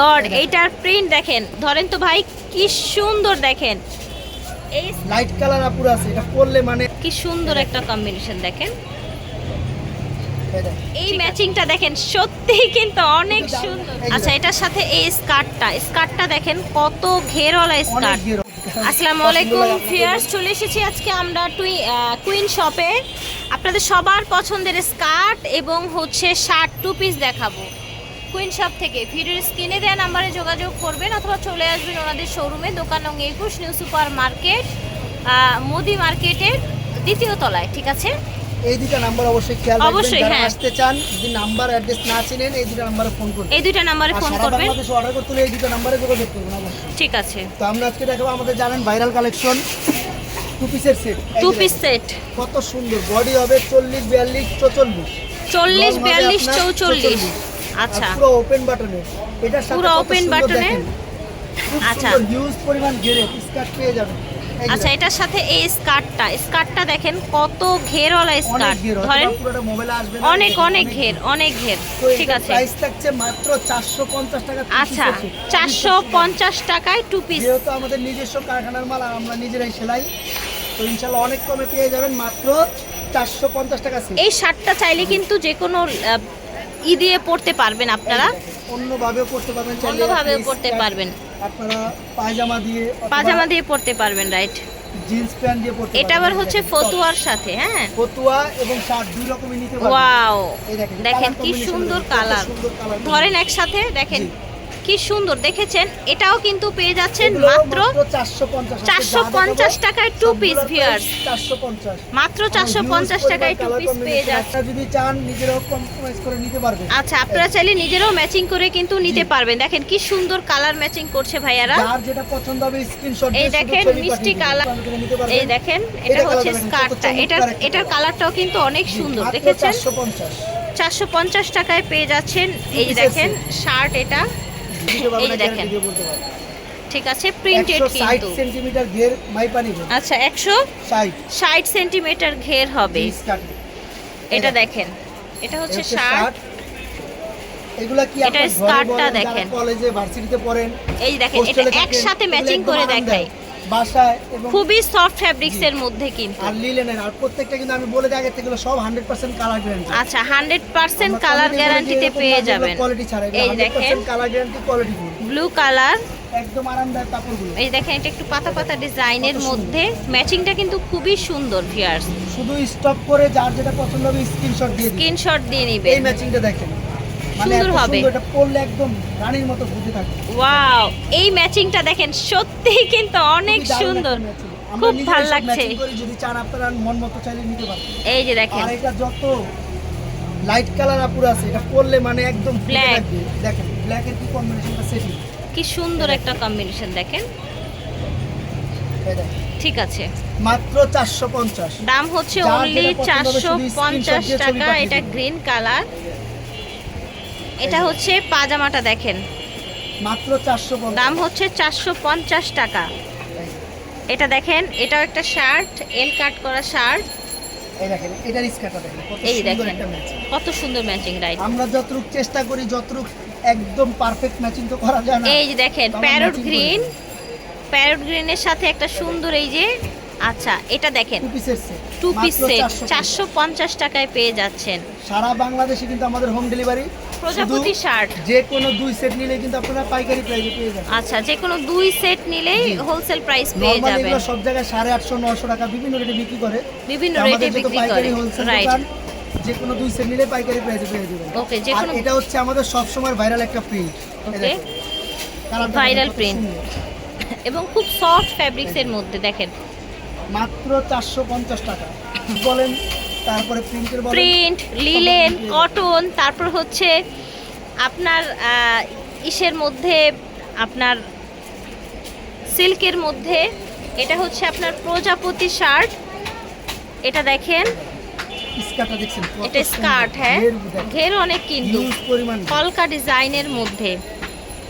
God এইটার print দেখেন। ধরেন তো ভাই কি সুন্দর দেখেন। এই লাইট কালার আপুর আছে এটা পরলে মানে কি সুন্দর একটা কম্বিনেশন দেখেন। এই ম্যাচিংটা দেখেন সত্যিই কিন্তু অনেক সুন্দর। আচ্ছা এটার সাথে এই স্কার্টটা স্কার্টটা দেখেন কত ঘেরওয়ালা স্কার্ট। আসসালামু আলাইকুম ফিয়ার্স চলে এসেছি আজকে আমরা টুই কুইন শপে আপনাদের সবার পছন্দের স্কার্ট এবং হচ্ছে শার্ট টু পিস দেখাবো। কুইন শপ থেকে। ভিডিওর স্ক্রিনে দেওয়া নাম্বারে যোগাযোগ করবেন অথবা চলে আসবেন ওনাদের শোরুমে দোকান নং একুশ নিউ সুপার মার্কেট মোদি মার্কেটের দ্বিতীয় তলায় ঠিক আছে? এই দুটো নাম্বার অবশ্যই খেয়াল রাখবেন। যারা হ্যাঁ। আসতে চান যদি নাম্বার অ্যাড্রেস না চিনেন এই দুটো নাম্বারে ফোন করবেন এই দুইটা নাম্বারে ফোন করবেন। বাংলাদেশে অর্ডার করতে হলে এই দুটো নাম্বারে যোগাযোগ করবেন অবশ্যই। ঠিক আছে। তো আমরা আজকে দেখাবো আমাদের জানেন ভাইরাল কালেকশন টু পিসের সেট টু পিস সেট কত সুন্দর। বডি হবে চল্লিশ বিয়াল্লিশ চৌচল্লিশ। চল্লিশ Long হবে বিয়াল্লিশ আপনার চৌচল্লিশ। 44 আচ্ছা। পুরো ওপেন বাটনের এটার সাথে পুরো? দেখেন। খুব আচ্ছা। হিউজ পরিমাণ ঘেরে স্কার্ট পেয়ে যাবেন। আচ্ছা এটার সাথে এই স্কার্টটা স্কার্টটা দেখেন কত ঘেরওয়ালা স্কার্ট ধরেন অনেক অনেক ঘের অনেক ঘের। ঠিক আছে। প্রাইস থাকছে মাত্র 450 টাকা আচ্ছা আছে। চারশো পঞ্চাশ টাকায় টু পিস যেহেতু আমাদের নিজস্ব কারখানার মাল আমরা নিজেরাই সেলাই তো ইনশাল্লাহ অনেক কমে পেয়ে যাবেন মাত্র 450 টাকা এই শার্টটা চাইলে কিন্তু যে কোনো ই দিয়ে পড়তে পারবেন আপনারা। অন্যভাবেও পড়তে পারবেন অন্যভাবেও পড়তে পারবেন। আপনারা পায়জামা দিয়ে পায়জামা পাজামা দিয়ে পড়তে পারবেন রাইট জিন্স প্যান্ট দিয়ে পড়তে এটা আবার হচ্ছে দেখেন, ফতুয়ার সাথে হ্যাঁ? ফতুয়া এবং শার্ট দুই রকমই নিতে পারবেন। ওয়াও। দেখেন, কি সুন্দর কালার ধরেন একসাথে দেখেন। কি সুন্দর দেখেছেন? এটাও কিন্তু পেয়ে যাচ্ছেন মাত্র চারশো পঞ্চাশ টাকায় টু পিস। 450 মাত্র চারশো পঞ্চাশ টাকায় টু পিস পেয়ে যাচ্ছে। যদি চান নিজেরাও করে নিতে পারবেন আচ্ছা আপনারা চাইলে নিজেরাও ম্যাচিং করে কিন্তু নিতে পারবেন। দেখেন কি সুন্দর কালার ম্যাচিং করছে ভাইয়ারা। যার যেটা পছন্দ হবে স্ক্রিনশট এই দেখেন মিষ্টি কালার এই দেখেন এটা হচ্ছে স্কার্টটা এটা এটার কালারটাও কিন্তু অনেক সুন্দর দেখেছেন? 450 চারশো পঞ্চাশ টাকায় পেয়ে যাচ্ছেন। এই দেখেন শার্ট এটা। এই দেখেন। গ্যারান্টি দিয়ে বলতে পারবেন ঠিক আছে প্রিন্টেড 160 কিন্তু। সেন্টিমিটার ঘের মাইপা আচ্ছা একশো 60 ষাট ঘের হবে। এটা দেখেন। এটা হচ্ছে এগুলা কি স্কার্টটা দেখেন। কলেজে ভার্সিটিতে পড়েন এই দেখেন এটা একসাথে ম্যাচিং করে। দেখাই বাসায় এবং খুবই সফট ফ্যাব্রিক্স এর মধ্যে কিন্তু। আর লিলেনের আর প্রত্যেকটা কিন্তু আমি বলে দিই আগে থেকে সব 100% কালার গ্যারান্টি আচ্ছা হান্ড্রেড পার্সেন্ট কালার গ্যারান্টিতে পেয়ে যাবেন। কোয়ালিটি ছাড়া এই দেখেন। Colour guarantee quality blue colour একদম আরামদায়ক কাপড়গুলো। এই দেখেন এটা একটু পাতা পাতা ডিজাইনের সুন্দর। মধ্যে। ম্যাচিংটা কিন্তু খুবই সুন্দর ভিয়ার্স শুধু স্টক করে যার যেটা পছন্দ হবে স্ক্রিনশট দিয়ে স্ক্রিনশট দিয়ে এই ম্যাচিংটা দেখেন। সুন্দর হবে। এটা পরলে একদম রানীর মতো ফুটে থাকে। ওয়াও এই ম্যাচিংটা দেখেন সত্যিই কিন্তু অনেক সুন্দর। খুব ভালো লাগছে। যদি চান আপনারা মন মতো চাইলে নিতে পারবেন এই যে দেখেন। আর এটা যত লাইট কালার আপুর আছে এটা পরলে মানে একদম। থাকবে। দেখেন ব্ল্যাকের কি কম্বিনেশনটা সেটিং কি সুন্দর একটা কম্বিনেশন দেখেন। ঠিক আছে। মাত্র চারশো পঞ্চাশ। দাম হচ্ছে অনলি যেটা পছন্দ হবে চারশো পঞ্চাশ টাকা এটা। গ্রিন কালার এটা হচ্ছে পাজামাটা দেখেন। মাত্র চারশো দাম হচ্ছে চারশো পঞ্চাশ টাকা। এটা দেখেন এটাও একটা শার্ট এল কাট করা শার্ট। এই দেখেন এটার স্কার্টটা দেখেন কত এই সুন্দর দেখেন ম্যাচিং কত সুন্দর ম্যাচিং রাইট আমরা যতটুক চেষ্টা করি যতটুক একদম পারফেক্ট ম্যাচিং তো করা যায় না। এই যে দেখেন প্যারট গ্রিন। প্যারট গ্রিনের সাথে একটা সুন্দর এই যে আচ্ছা এটা দেখেন। টু পিস সেট চারশো পঞ্চাশ টাকায় পেয়ে যাচ্ছেন। সারা বাংলাদেশে কিন্তু আমাদের হোম ডেলিভারি প্রজাপতি শার্ট। যে কোনো দুই সেট নিলে কিন্তু আপনারা পাইকারি প্রাইসে পেয়ে যাবেন। আচ্ছা যে কোনো দুই সেট নিলেই হোলসেল প্রাইস পেয়ে যাবেন। সব জায়গায় সাড়ে আটশো নশো টাকা বিভিন্ন রেটে বিক্রি করে। বিভিন্ন রেটে বিক্রি করে। রাইট যে কোনো দুই সেট নিলে পাইকারি প্রাইসে পেয়ে যাবেন। ওকে যে কোনো এটা হচ্ছে আমাদের সব সময় ভাইরাল একটা প্রিন্ট ওকে ভাইরাল print। এবং খুব সফট ফ্যাব্রিক্স এর মধ্যে দেখেন। মাত্র চারশো পঞ্চাশ টাকা। বলেন? তারপরে প্রিন্টের প্রিন্ট লিলেন কটন তারপর হচ্ছে আপনার ইসের মধ্যে আপনার সিল্কের মধ্যে এটা হচ্ছে আপনার প্রজাপতি শার্ট। এটা দেখেন। এটা স্কার্ট হ্যাঁ। ঘের অনেক কিন্তু। কলকা ডিজাইনের মধ্যে।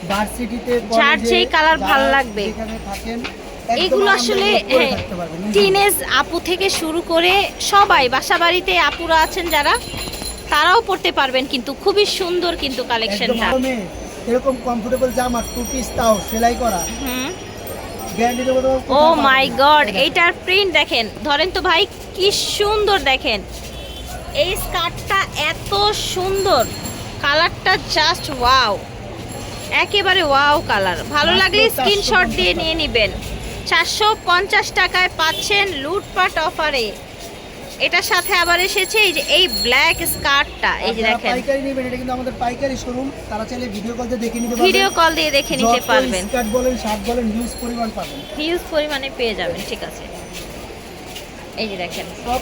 ভার্সিটিতে যার কলেজে, যেই colour ভালো লাগবে। যেখানে থাকেন এগুলো আসলে হ্যাঁ। টিনেজ আপু থেকে শুরু করে সবাই বাসা বাড়িতে আপুরা আছেন যারা তারাও পড়তে পারবেন কিন্তু খুবই সুন্দর কিন্তু কালেকশনটা এরকম কমফোর্টেবল জামা টু পিস তাও সেলাই করা। ও মাই গড এইটার প্রিন্ট দেখেন। ধরেন তো ভাই কি সুন্দর দেখেন। এই স্কার্টটা এত সুন্দর। কালারটা জাস্ট ওয়াও একেবারে ওয়াও কালার ভালো লাগলে স্ক্রিনশট দিয়ে নিয়ে নেবেন। চারশো পঞ্চাশ টাকায় পাচ্ছেন লুটপাট অফারে। এটার সাথে আবার এসেছে এই যে এই ব্ল্যাক স্কার্টটা এই যে দেখেন। পাইকারি নেবেন এটা কিন্তু আমাদের পাইকারি শোরুম তারা চাইলে ভিডিও কল দিয়ে দেখে নিতে পারবেন। ভিডিও কল দিয়ে দেখে নিতে পারবেন। স্কার্ট বলেন শার্ট বলেন হিউজ পরিমাণ পাবেন। হিউজ পরিমাণে পেয়ে যাবেন ঠিক আছে। এই যে দেখেন। সব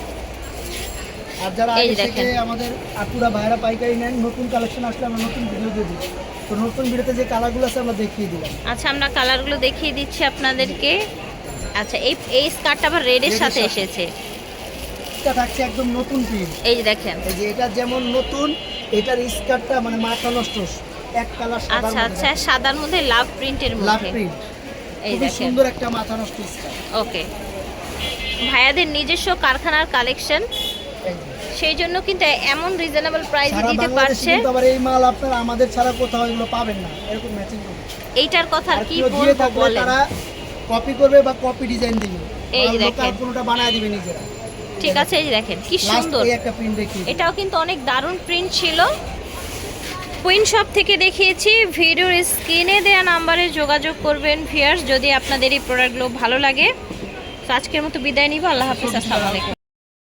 আর যারা আগে থেকে আমাদের আপুরা ভাইরা পাইকারি নেন নতুন কালেকশন আসলে আমরা নতুন ভিডিও দিয়ে দিই। তো নতুন ভিডিওতে যে কালারগুলো আছে আমরা দেখিয়ে দিলাম। আচ্ছা আমরা কালারগুলো দেখিয়ে দিচ্ছি আপনাদেরকে। আচ্ছা এই এই স্কার্টটা আবার রেডের সাথে। এসেছে। এটা থাকছে একদম নতুন প্রিন্ট এই যে দেখেন। এই যে এটা যেমন নতুন এটার স্কার্টটা মানে মাথা নষ্ট। এক কালার সাদা আচ্ছা আচ্ছা সাদার মধ্যে লাভ প্রিন্টের লাভ প্রিন্ট এই দেখেন। সুন্দর একটা মাথা নষ্ট স্কার্ট ওকে ভাইয়াদের নিজস্ব কারখানার কালেকশন। সেই জন্য কিন্তু এমন রিজনেবল প্রাইসে দিতে পারছে। আবার এই মাল আপনারা আমাদের ছাড়া কোথাও এগুলো পাবেন না। এরকম ম্যাচিং করে এইটার কথা কি বলব বলেন? তারা কপি করবে বা কপি ডিজাইন দিবে। এই দেখেন। কোনোটা বানায় দিবে নিজেরা। ঠিক আছে এই দেখেন কি সুন্দর। এই একটা প্রিন্ট দেখি এটাও কিন্তু অনেক দারুণ প্রিন্ট ছিল। কুইন শপ থেকে দেখিয়েছি ভিডিওর স্ক্রিনে দেওয়া নাম্বারে যোগাযোগ করবেন ভিয়ার্স যদি আপনাদের এই প্রোডাক্টগুলো ভালো লাগে। তো আজকের মতো বিদায় নিব আল্লাহ হাফিজ আসসালামু আলাইকুম।